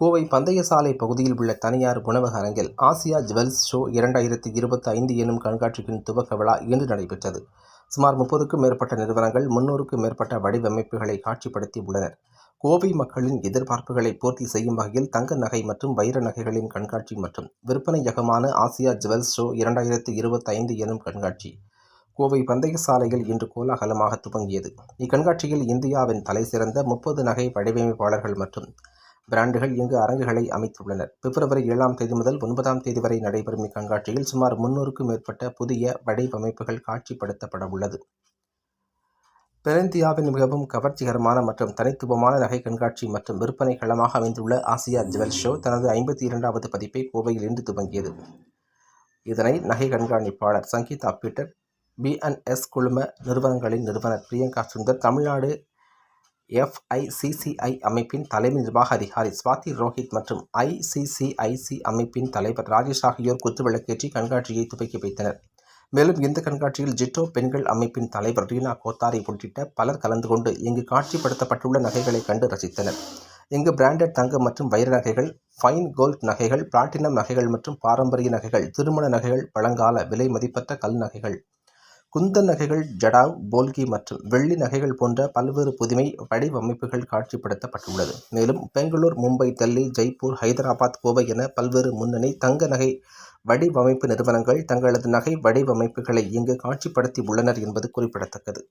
கோவை பந்தயசாலை பகுதியில் உள்ள தனியார் உணவக அரங்கில் ஆசியா ஜுவல்ஸ் ஷோ இரண்டாயிரத்தி இருபத்தி ஐந்து எனும் கண்காட்சியின் துவக்க விழா இன்று நடைபெற்றது. சுமார் முப்பதுக்கும் மேற்பட்ட நிறுவனங்கள் முன்னூறுக்கும் மேற்பட்ட வடிவமைப்புகளை காட்சிப்படுத்தி உள்ளனர். கோவை மக்களின் எதிர்பார்ப்புகளை பூர்த்தி செய்யும் வகையில் தங்க நகை மற்றும் வைர நகைகளின் கண்காட்சி மற்றும் விற்பனையகமான ஆசியா ஜுவல்ஸ் ஷோ இரண்டாயிரத்தி இருபத்தி ஐந்து எனும் கண்காட்சி. கோவை பந்தயசாலையில் இன்று கோலாகலமாக துவங்கியது. இக்கண்காட்சியில் இந்தியாவின் தலைசிறந்த முப்பது நகை வடிவமைப்பாளர்கள் மற்றும் பிராண்டுகள் இங்கு அரங்குகளை அமைத்துள்ளனர். பிப்ரவரி ஏழாம் தேதி முதல் ஒன்பதாம் தேதி வரை நடைபெறும் இக்கண்காட்சியில் சுமார் முன்னூறுக்கும் மேற்பட்ட புதிய வடிவமைப்புகள் காட்சிப்படுத்தப்பட உள்ளது தென்னிந்தியாவின் மிகவும் கவர்ச்சிகரமான மற்றும் தனித்துவமான நகை கண்காட்சி மற்றும் விற்பனை களமாக அமைந்துள்ள ஆசியா ஜுவல் ஷோ தனது ஐம்பத்தி இரண்டாவது பதிப்பை கோவையில் இன்று துவங்கியது. இதனை நகை கண்காணிப்பாளர் சங்கீதா பீட்டர் பிஎன்எஸ் குழும நிறுவனங்களின் நிறுவனர் பிரியங்கா சுந்தர் தமிழ்நாடு எஃப்ஐசிசிஐ அமைப்பின் தலைமை நிர்வாக அதிகாரி ஸ்வாதி ரோஹித் மற்றும் ஐசிசிஐசி அமைப்பின் தலைவர் ராஜேஷ் ஆகியோர் குத்துவிளக்கேற்றி கண்காட்சியை துவக்கி வைத்தனர். மேலும் இந்த கண்காட்சியில் ஜிட்டோ பெண்கள் அமைப்பின் தலைவர் ரீனா கோத்தாரி உள்ளிட்ட பலர் கலந்து கொண்டு இங்கு காட்சிப்படுத்தப்பட்டுள்ள நகைகளை கண்டு ரசித்தனர். இங்கு பிராண்டட் தங்கம் மற்றும் வைர நகைகள் ஃபைன் கோல்ட் நகைகள் பிளாட்டினம் நகைகள் மற்றும் பாரம்பரிய நகைகள் திருமண நகைகள் பழங்கால விலை மதிப்பற்ற கல் நகைகள் குந்தன் நகைகள் ஜடாவ் போல்கி மற்றும் வெள்ளி நகைகள் போன்ற பல்வேறு புதுமை வடிவமைப்புகள் காட்சிப்படுத்தப்பட்டுள்ளது. மேலும் பெங்களூர் மும்பை டெல்லி ஜெய்ப்பூர் ஹைதராபாத் கோவை என பல்வேறு முன்னணி தங்க நகை வடிவமைப்பு நிறுவனங்கள் தங்களது நகை வடிவமைப்புகளை இங்கு காட்சிப்படுத்தி உள்ளனர் என்பது குறிப்பிடத்தக்கது.